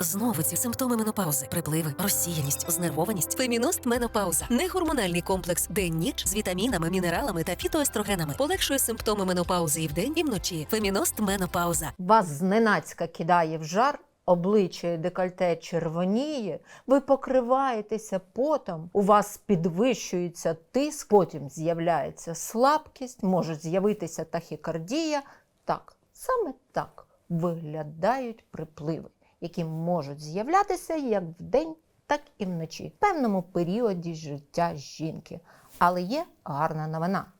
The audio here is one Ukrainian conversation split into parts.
Знову ці симптоми менопаузи, припливи, розсіяність, знервованість. Феміност менопауза негормональний комплекс день-ніч з вітамінами, мінералами та фітоестрогенами полегшує симптоми менопаузи і вдень, і вночі. Феміност менопауза. Вас зненацька кидає в жар, обличчя і декольте червоніє, ви покриваєтеся потом, у вас підвищується тиск, потім з'являється слабкість, може з'явитися тахікардія. Так, саме так виглядають припливи, які можуть з'являтися як вдень, так і вночі, в певному періоді життя жінки. Але є гарна новина.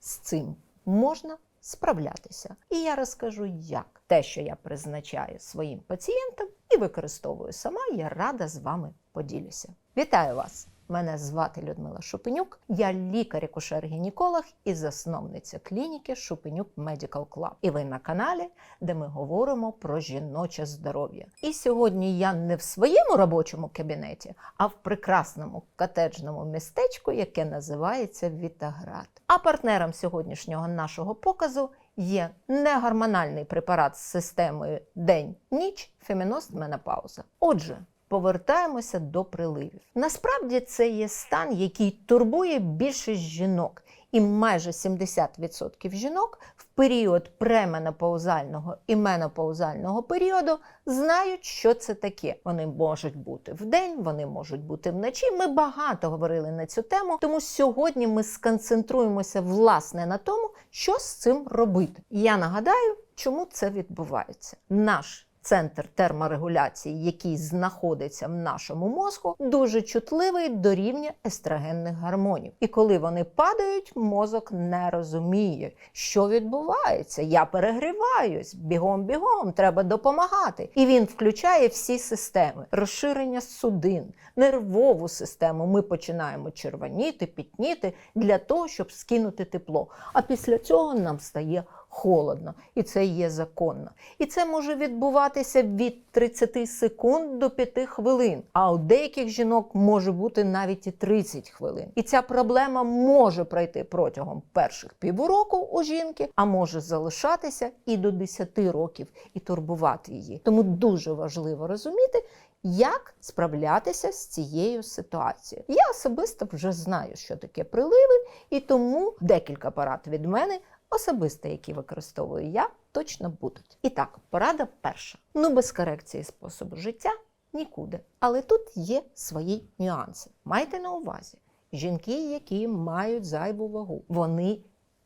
З цим можна справлятися. І я розкажу, як те, що я призначаю своїм пацієнтам і використовую сама, я рада з вами поділюся. Вітаю вас! Мене звати Людмила Шупенюк, я лікар-акушер-гінеколог і засновниця клініки Шупенюк Medical Club. І ви на каналі, де ми говоримо про жіноче здоров'я. І сьогодні я не в своєму робочому кабінеті, а в прекрасному котеджному містечку, яке називається Вітаград. А партнером сьогоднішнього нашого показу є негормональний препарат з системою день-ніч Феміност Менопауза. Отже, повертаємося до приливів. Насправді це є стан, який турбує більшість жінок, і майже 70% жінок в період пременопаузального і менопаузального періоду знають, що це таке. Вони можуть бути вдень, вони можуть бути вночі. Ми багато говорили на цю тему, тому сьогодні ми сконцентруємося власне на тому, що з цим робити. Я нагадаю, чому це відбувається. Наш Центр терморегуляції, який знаходиться в нашому мозку, дуже чутливий до рівня естрогенних гормонів. І коли вони падають, мозок не розуміє, що відбувається. Я перегріваюсь, бігом-бігом, треба допомагати. І він включає всі системи: розширення судин, нервову систему. Ми починаємо червоніти, пітніти для того, щоб скинути тепло. А після цього нам стає холодно, і це є законно. І це може відбуватися від 30 секунд до 5 хвилин. А у деяких жінок може бути навіть і 30 хвилин. І ця проблема може пройти протягом перших півроку у жінки, а може залишатися і до 10 років і турбувати її. Тому дуже важливо розуміти. Як справлятися з цією ситуацією? Я особисто вже знаю, що таке приливи, і тому декілька порад від мене особисто, які використовую я, точно будуть. І так, порада перша: ну без корекції способу життя нікуди. Але тут є свої нюанси. Майте на увазі, жінки, які мають зайву вагу, вони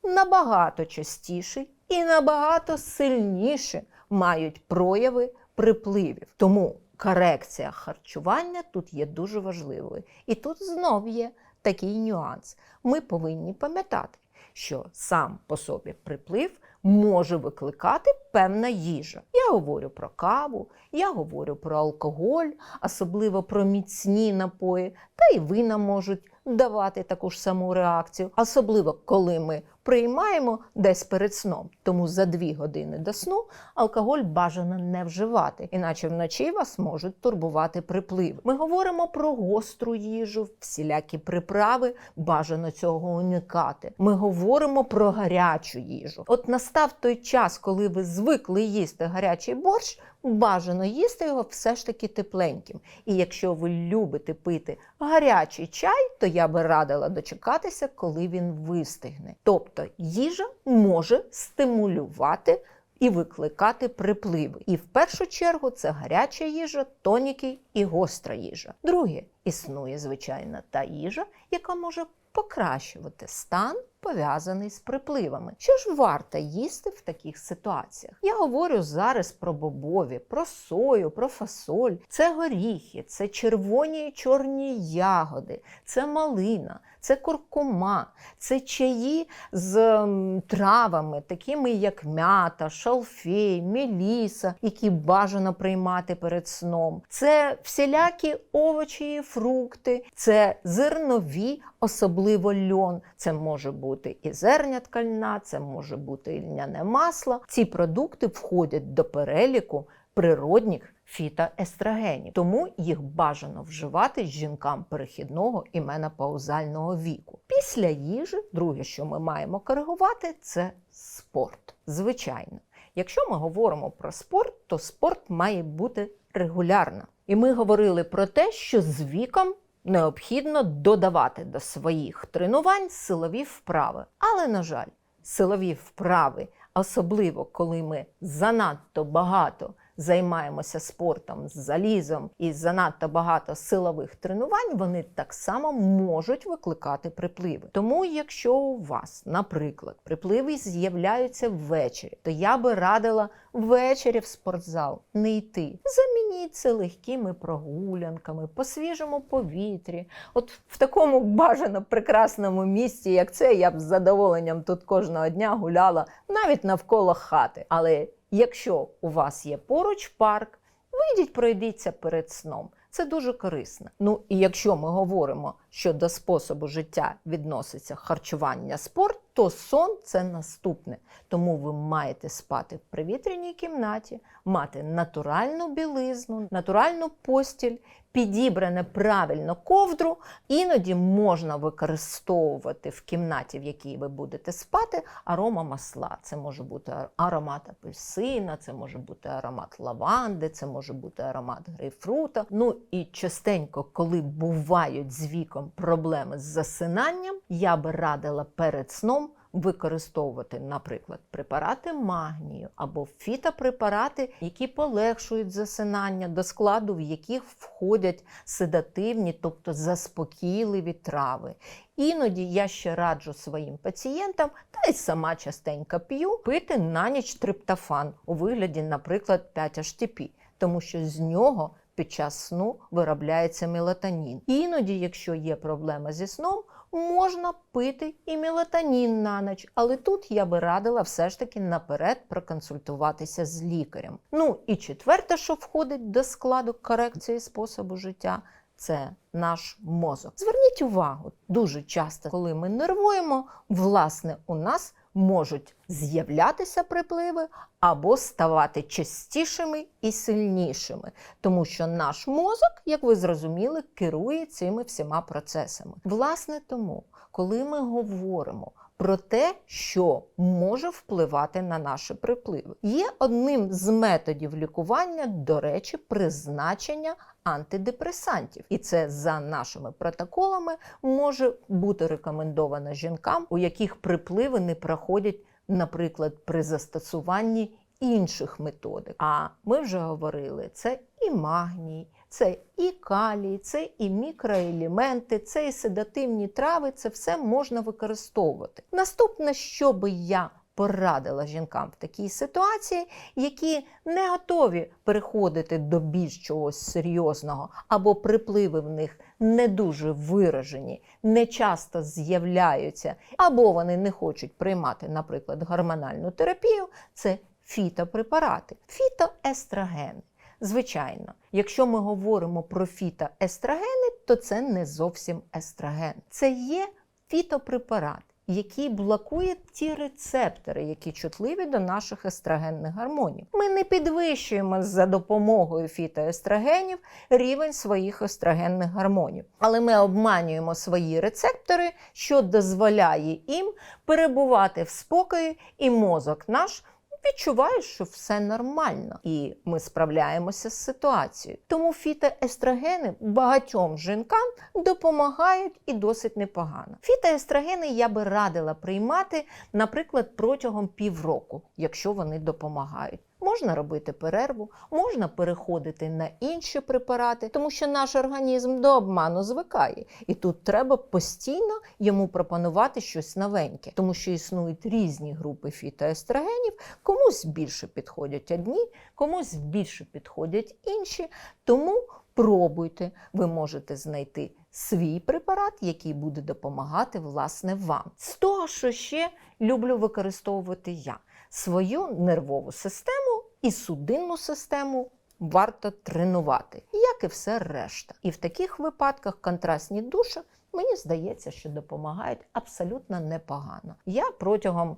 набагато частіше і набагато сильніше мають прояви припливів. Тому корекція харчування тут є дуже важливою. І тут знов є такий нюанс. Ми повинні пам'ятати, що сам по собі приплив може викликати певна їжа. Я говорю про каву, я говорю про алкоголь, особливо про міцні напої, та й вина можуть давати таку ж саму реакцію, особливо коли ми приймаємо десь перед сном. Тому за дві години до сну алкоголь бажано не вживати, іначе вночі вас можуть турбувати припливи. Ми говоримо про гостру їжу, всілякі приправи, бажано цього уникати. Ми говоримо про гарячу їжу. От настав той час, коли ви звикли їсти гарячий борщ. Бажано їсти його все ж таки тепленьким. І якщо ви любите пити гарячий чай, то я би радила дочекатися, коли він вистигне. Тобто їжа може стимулювати і викликати припливи. І в першу чергу це гаряча їжа, тоніки і гостра їжа. Друге, існує звичайно та їжа, яка може покращувати стан. Пов'язаний з припливами. Що ж варто їсти в таких ситуаціях? Я говорю зараз про бобові, про сою, про фасоль. Це горіхи, це червоні і чорні ягоди, це малина, це куркума, це чаї з травами, такими як м'ята, шалфей, меліса, які бажано приймати перед сном. Це всілякі овочі і фрукти, це зернові, особливо льон. Це може бути і зернятка льна, це може бути і льняне масло. Ці продукти входять до переліку природних фітоестрогенів, тому їх бажано вживати жінкам перехідного і менопаузального віку. Після їжі, друге, що ми маємо коригувати, це спорт. Звичайно. Якщо ми говоримо про спорт, то спорт має бути регулярно. І ми говорили про те, що з віком необхідно додавати до своїх тренувань силові вправи. Але, на жаль, силові вправи, особливо коли ми занадто багато займаємося спортом з залізом і занадто багато силових тренувань, вони так само можуть викликати припливи. Тому, якщо у вас, наприклад, припливи з'являються ввечері, то я би радила ввечері в спортзал не йти. Замініть це легкими прогулянками, по свіжому повітрі. От в такому бажано прекрасному місці, як це, я б з задоволенням тут кожного дня гуляла навіть навколо хати. Але якщо у вас є поруч парк, вийдіть, пройдіться перед сном. Це дуже корисно. Ну і якщо ми говоримо, що до способу життя відноситься харчування, спорт, то сон це наступне. Тому ви маєте спати в привітряній кімнаті, мати натуральну білизну, натуральну постіль, підібране правильно ковдру. Іноді можна використовувати в кімнаті, в якій ви будете спати, арома масла. Це може бути аромат апельсина, це може бути аромат лаванди, це може бути аромат грейпфрута. Ну і частенько, коли бувають з віком проблеми з засинанням, я би радила перед сном використовувати, наприклад, препарати магнію або фітопрепарати, які полегшують засинання, до складу в яких входять седативні, тобто заспокійливі трави. Іноді я ще раджу своїм пацієнтам, та й сама частенько п'ю, пити на ніч триптофан у вигляді, наприклад, 5-HTP, тому що з нього під час сну виробляється мелатонін. Іноді, якщо є проблема зі сном, можна пити і мелатонін на ніч, але тут я би радила все ж таки наперед проконсультуватися з лікарем. Ну і четверте, що входить до складу корекції способу життя. Це наш мозок. Зверніть увагу, дуже часто, коли ми нервуємо, власне, у нас можуть з'являтися припливи або ставати частішими і сильнішими, тому що наш мозок, як ви зрозуміли, керує цими всіма процесами. Власне, тому, коли ми говоримо про те, що може впливати на наші припливи, є одним з методів лікування, до речі, призначення антидепресантів. І це за нашими протоколами може бути рекомендовано жінкам, у яких припливи не проходять, наприклад, при застосуванні інших методик. А ми вже говорили, це і магній. Це і калій, це і мікроелементи, це і седативні трави, це все можна використовувати. Наступне, що би я порадила жінкам в такій ситуації, які не готові переходити до більш чогось серйозного, або припливи в них не дуже виражені, не часто з'являються, або вони не хочуть приймати, наприклад, гормональну терапію, це фітопрепарати, фітоестрогени. Звичайно, якщо ми говоримо про фітоестрогени, то це не зовсім естроген. Це є фітопрепарат, який блокує ті рецептори, які чутливі до наших естрогенних гормонів. Ми не підвищуємо за допомогою фітоестрогенів рівень своїх естрогенних гормонів, але ми обманюємо свої рецептори, що дозволяє їм перебувати в спокої, і мозок наш відчуває, що все нормально, і ми справляємося з ситуацією. Тому фітоестрогени багатьом жінкам допомагають і досить непогано. Фітоестрогени я би радила приймати, наприклад, протягом півроку, якщо вони допомагають. Можна робити перерву, можна переходити на інші препарати, тому що наш організм до обману звикає. І тут треба постійно йому пропонувати щось новеньке, тому що існують різні групи фітоестрогенів, комусь більше підходять одні, комусь більше підходять інші. Тому пробуйте, ви можете знайти свій препарат, який буде допомагати власне вам. З того, що ще люблю використовувати я свою нервову систему і судинну систему варто тренувати, як і все решта. І в таких випадках контрастні душі, мені здається, що допомагають абсолютно непогано. Я протягом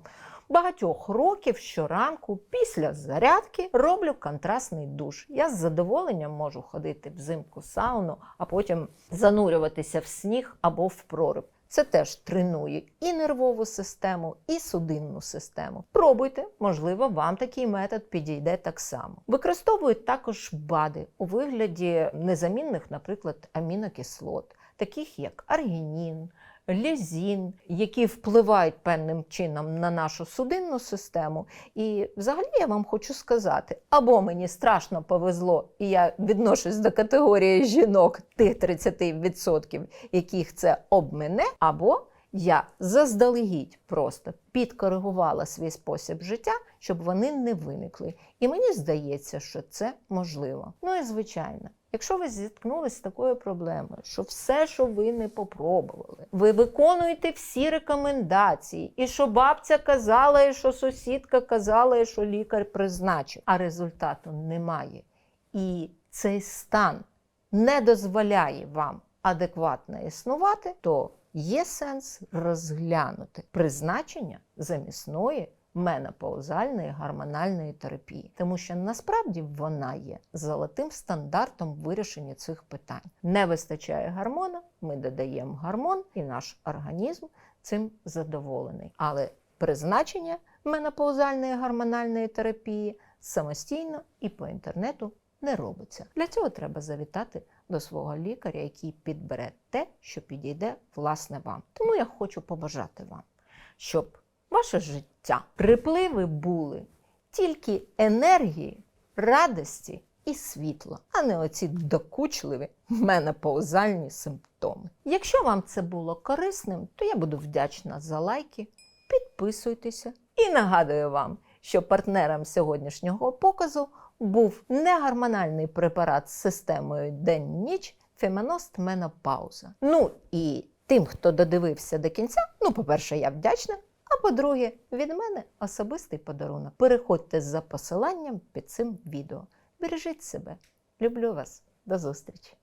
багатьох років щоранку після зарядки роблю контрастний душ. Я з задоволенням можу ходити взимку сауну, а потім занурюватися в сніг або в проруб. Це теж тренує і нервову систему, і судинну систему. Пробуйте, можливо, вам такий метод підійде так само. Використовують також БАДи у вигляді незамінних, наприклад, амінокислот, таких як аргінін, лізін, які впливають певним чином на нашу судинну систему. І взагалі я вам хочу сказати: або мені страшно повезло, і я відношусь до категорії жінок тих 30%, яких це обмене, або я заздалегідь просто підкоригувала свій спосіб життя, щоб вони не виникли. І мені здається, що це можливо. Ну і звичайно. Якщо ви зіткнулися з такою проблемою, що все, що ви не попробували, ви виконуєте всі рекомендації, і що бабця казала, і що сусідка казала, і що лікар призначив, а результату немає. І цей стан не дозволяє вам адекватно існувати, то є сенс розглянути призначення замісної менопаузальної гормональної терапії, тому що насправді вона є золотим стандартом вирішення цих питань. Не вистачає гормона, ми додаємо гормон, і наш організм цим задоволений. Але призначення менопаузальної гормональної терапії самостійно і по інтернету не робиться. Для цього треба завітати до свого лікаря, який підбере те, що підійде власне вам. Тому я хочу побажати вам, щоб ваше життя припливи були тільки енергії, радості і світла, а не оці докучливі менопаузальні симптоми. Якщо вам це було корисним, то я буду вдячна за лайки. Підписуйтеся і нагадую вам, що партнером сьогоднішнього показу був негормональний препарат з системою день-ніч Феминост Менопауза. Ну і тим, хто додивився до кінця, ну, по-перше, я вдячна. А по-друге, від мене особистий подарунок. Переходьте за посиланням під цим відео. Бережіть себе. Люблю вас. До зустрічі!